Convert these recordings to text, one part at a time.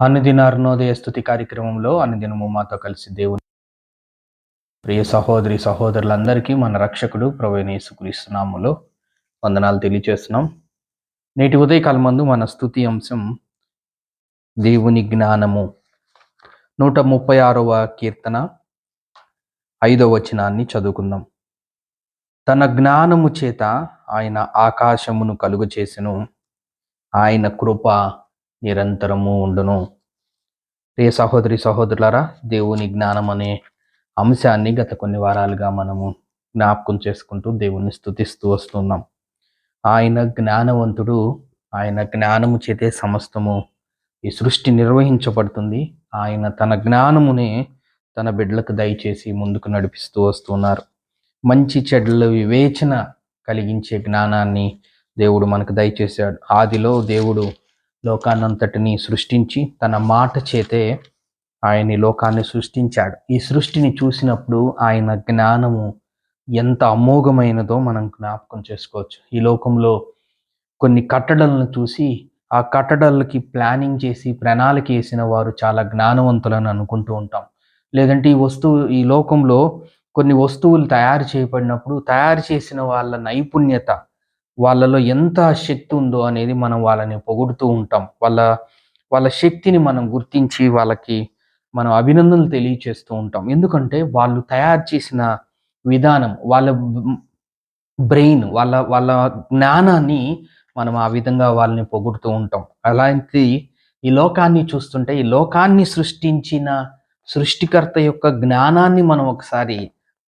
అనుదిన అరుణోదయ స్థుతి కార్యక్రమంలో అనుదినము మాతో కలిసి దేవుని ప్రియ సహోదరి సహోదరులందరికీ మన రక్షకుడు ప్రవీణ యేసుక్రీస్తునాములో వందనాలు తెలియచేస్తున్నాం. నేటి ఉదయకాలం మందు మన స్థుతి అంశం దేవుని జ్ఞానము. నూట ముప్పై ఆరవ కీర్తన ఐదవ వచనాన్ని చదువుకుందాం. తన జ్ఞానము చేత ఆయన ఆకాశమును కలుగు చేసెను ఆయన కృప నిరంతరము ఉండును. ప్రియ సహోదరి సహోదరులారా దేవుని జ్ఞానం అనే అంశాన్ని గత కొన్ని వారాలుగా మనము జ్ఞాపకం చేసుకుంటూ దేవుణ్ణి స్థుతిస్తూ వస్తున్నాం. ఆయన జ్ఞానవంతుడు ఆయన జ్ఞానము చేతే సమస్తము ఈ సృష్టి నిర్వహించబడుతుంది. ఆయన తన జ్ఞానమునే తన బిడ్డలకు దయచేసి ముందుకు నడిపిస్తూ వస్తున్నారు. మంచి చెడ్ల వివేచన కలిగించే జ్ఞానాన్ని దేవుడు మనకు దయచేశాడు. ఆదిలో దేవుడు లోకాన్నంతటిని సృష్టించి తన మాట చేతే ఆయన ఈ లోకాన్ని సృష్టించాడు. ఈ సృష్టిని చూసినప్పుడు ఆయన జ్ఞానము ఎంత అమోఘమైనదో మనం జ్ఞాపకం చేసుకోవచ్చు. ఈ లోకంలో కొన్ని కట్టడలను చూసి ఆ కట్టడలకి ప్లానింగ్ చేసి ప్రణాళిక వేసిన వారు చాలా జ్ఞానవంతులని అనుకుంటూ ఉంటాం. లేదంటే ఈ వస్తువు ఈ లోకంలో కొన్ని వస్తువులు తయారు చేయబడినప్పుడు తయారు చేసిన వాళ్ళ నైపుణ్యత వాళ్ళలో ఎంత శక్తి ఉందో అనేది మనం వాళ్ళని పొగుడుతూ ఉంటాం. వాళ్ళ వాళ్ళ శక్తిని మనం గుర్తించి వాళ్ళకి మనం అభినందనలు తెలియచేస్తూ ఉంటాం. ఎందుకంటే వాళ్ళు తయారు చేసిన విధానం వాళ్ళ బ్రెయిన్ వాళ్ళ వాళ్ళ జ్ఞానాన్ని మనం ఆ విధంగా వాళ్ళని పొగుడుతూ ఉంటాం. అలాంటి ఈ లోకాన్ని చూస్తుంటే ఈ లోకాన్ని సృష్టించిన సృష్టికర్త యొక్క జ్ఞానాన్ని మనం ఒకసారి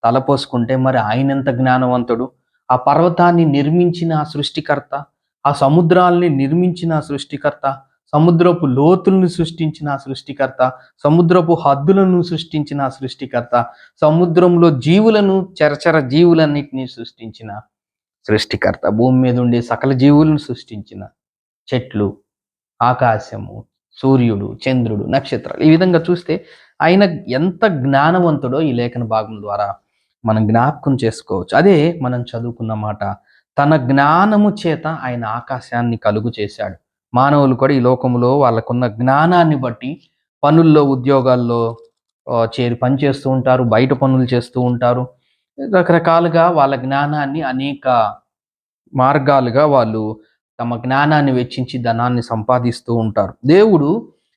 తలపోసుకుంటే మరి ఆయన ఎంత జ్ఞానవంతుడు? ఆ పర్వతాన్ని నిర్మించిన ఆ సృష్టికర్త ఆ సముద్రాల్ని నిర్మించిన ఆ సృష్టికర్త సముద్రపు లోతులను సృష్టించిన ఆ సృష్టికర్త సముద్రపు హద్దులను సృష్టించిన ఆ సృష్టికర్త సముద్రంలో జీవులను చరచర జీవులన్నిటినీ సృష్టించిన సృష్టికర్త భూమి మీద ఉండే సకల జీవులను సృష్టించిన చెట్లు ఆకాశము సూర్యుడు చంద్రుడు నక్షత్రాలు. ఈ విధంగా చూస్తే ఆయన ఎంత జ్ఞానవంతుడో ఈ లేఖన భాగం ద్వారా. మనం జ్ఞాపకం చేసుకోవచ్చు. అదే మనం చదువుకున్న మాట తన జ్ఞానము చేత ఆయన ఆకాశాన్ని కలుగు చేశాడు. మానవులు కూడా ఈ లోకంలో వాళ్ళకున్న జ్ఞానాన్ని బట్టి పనుల్లో ఉద్యోగాల్లో చేరి పని చేస్తూ ఉంటారు బయట పనులు చేస్తూ ఉంటారు. రకరకాలుగా వాళ్ళ జ్ఞానాన్ని అనేక మార్గాలుగా వాళ్ళు తమ జ్ఞానాన్ని వెచ్చించి ధనాన్ని సంపాదిస్తూ ఉంటారు. దేవుడు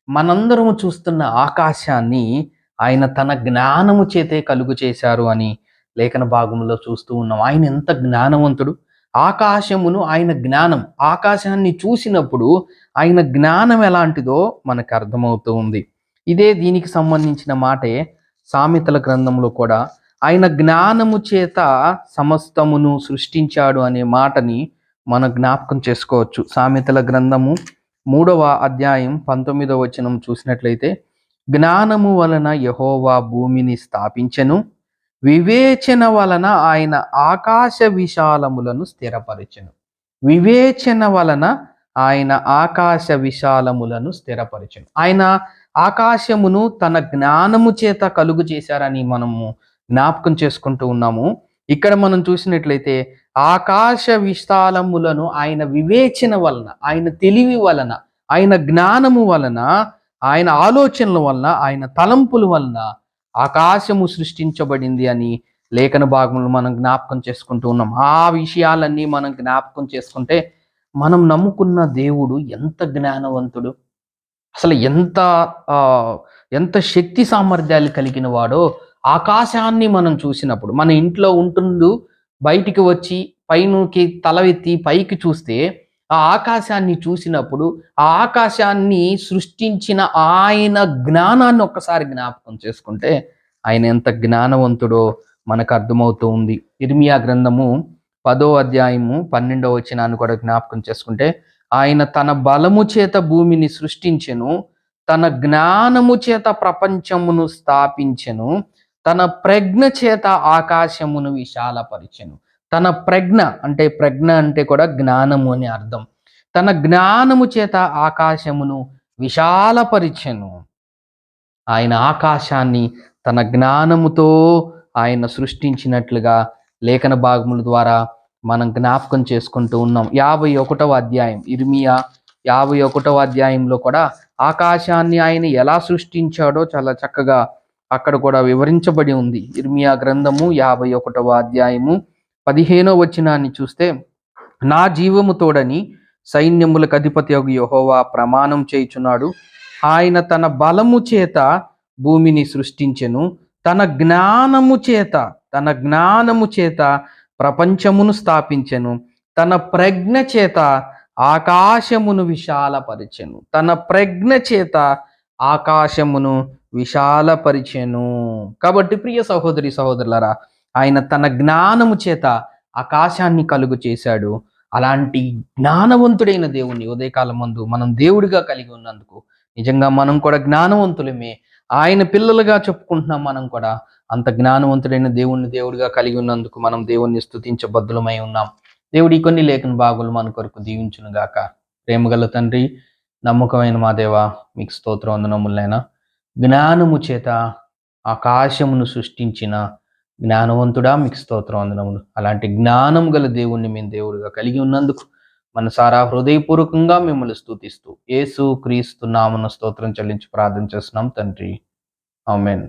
మనందరము చూస్తున్న ఆకాశాన్ని ఆయన తన జ్ఞానము చేతే కలుగు చేశారు అని లేఖన భాగంలో చూస్తూ ఉన్నాం. ఆయన ఎంత జ్ఞానవంతుడు. ఆకాశమును ఆయన జ్ఞానం. ఆకాశాన్ని చూసినప్పుడు ఆయన జ్ఞానం ఎలాంటిదో మనకు అర్థమవుతూ ఉంది. ఇదే దీనికి సంబంధించిన మాటే సామెతల గ్రంథంలో కూడా ఆయన జ్ఞానము చేత సమస్తమును సృష్టించాడు అనే మాటని మనం జ్ఞాపకం చేసుకోవచ్చు. సామెతల గ్రంథము మూడవ అధ్యాయం పంతొమ్మిదవ వచనం చూసినట్లయితే జ్ఞానము వలన యహోవా భూమిని స్థాపించెను. వివేచన వలన ఆయన ఆకాశ విశాలములను స్థిరపరచను. వివేచన వలన ఆయన ఆకాశ విశాలములను స్థిరపరచను. ఆయన ఆకాశమును తన జ్ఞానము చేత కలుగు చేశారని మనము జ్ఞాపకం చేసుకుంటూ ఉన్నాము. ఇక్కడ మనం చూసినట్లయితే ఆకాశ విశాలములను ఆయన వివేచన వలన ఆయన తెలివి వలన ఆయన జ్ఞానము వలన ఆయన ఆలోచనల వలన ఆయన తలంపుల వలన ఆకాశము సృష్టించబడింది అని లేఖన భాగంలో మనం జ్ఞాపకం చేసుకుంటూ ఉన్నాం. ఆ విషయాలన్నీ మనం జ్ఞాపకం చేసుకుంటే మనం నమ్ముకున్న దేవుడు ఎంత జ్ఞానవంతుడు? అసలు ఎంత ఎంత శక్తి సామర్థ్యాలు కలిగిన వాడో ఆకాశాన్ని మనం చూసినప్పుడు మన ఇంట్లో ఉంటుండు బయటికి వచ్చి పైనకి తల ఎత్తి పైకి చూస్తే ఆ ఆకాశాన్ని చూసినప్పుడు ఆ ఆకాశాన్ని సృష్టించిన ఆయన జ్ఞానాన్ని ఒక్కసారి జ్ఞాపకం చేసుకుంటే ఆయన ఎంత జ్ఞానవంతుడో మనకు అర్థమవుతూ ఉంది. ఇర్మియా గ్రంథము పదో అధ్యాయము పన్నెండవ వచ్చినాన్ని కూడా జ్ఞాపకం చేసుకుంటే ఆయన తన బలము చేత భూమిని సృష్టించెను తన జ్ఞానము చేత ప్రపంచమును స్థాపించెను తన ప్రజ్ఞ చేత ఆకాశమును విశాలపరిచెను. తన ప్రజ్ఞ అంటే ప్రజ్ఞ అంటే కూడా జ్ఞానము అని అర్థం. తన జ్ఞానము చేత ఆకాశమును విశాలపరిచెను. ఆయన ఆకాశాన్ని తన జ్ఞానముతో ఆయన సృష్టించినట్లుగా లేఖన భాగముల ద్వారా మనం జ్ఞాపకం చేసుకుంటూ ఉన్నాం. యాభై ఒకటవ అధ్యాయం ఇర్మియా యాభై ఒకటవ అధ్యాయంలో కూడా ఆకాశాన్ని ఆయన ఎలా సృష్టించాడో చాలా చక్కగా అక్కడ కూడా వివరించబడి ఉంది. ఇర్మియా గ్రంథము యాభై ఒకటవ అధ్యాయము పదిహేనో వచనాన్ని చూస్తే నా జీవము తోడని సైన్యములకు అధిపతి యొక్క యెహోవా ప్రమాణం చేయుచున్నాడు. ఆయన తన బలము చేత భూమిని సృష్టించెను. తన జ్ఞానము చేత తన జ్ఞానము చేత ప్రపంచమును స్థాపించెను. తన ప్రజ్ఞ చేత ఆకాశమును విశాలపరిచెను. తన ప్రజ్ఞ చేత ఆకాశమును విశాలపరిచెను. కాబట్టి ప్రియ సహోదరి సహోదరులరా ఆయన తన జ్ఞానము చేత ఆకాశాన్ని కలుగు చేశాడు. అలాంటి జ్ఞానవంతుడైన దేవుణ్ణి ఉదయకాలం మందు మనం దేవుడిగా కలిగి ఉన్నందుకు నిజంగా మనం కూడా జ్ఞానవంతులమే. ఆయన పిల్లలుగా చెప్పుకుంటున్నాం మనం కూడా. అంత జ్ఞానవంతుడైన దేవుణ్ణి దేవుడిగా కలిగి ఉన్నందుకు మనం దేవుణ్ణి స్థుతించబద్ధులమై ఉన్నాం. దేవుడి కొన్ని లేఖన బాగులు మన కొరకు దీవించును గాక. ప్రేమగల తండ్రి నమ్మకమైన మా దేవ మీకు స్తోత్రం వందనములైనా జ్ఞానము చేత ఆకాశమును సృష్టించిన జ్ఞానవంతుడా? మీకు స్తోత్రం అందనములు అలాంటి జ్ఞానం గల దేవుణ్ణి మేము దేవుడిగా కలిగి ఉన్నందుకు మనసారా హృదయపూర్వకంగా మిమ్మల్ని స్తుతిస్తూ యేసు క్రీస్తు నామన స్తోత్రం చెల్లించి ప్రార్థన చేస్తున్నాం తండ్రి. ఆమెన్.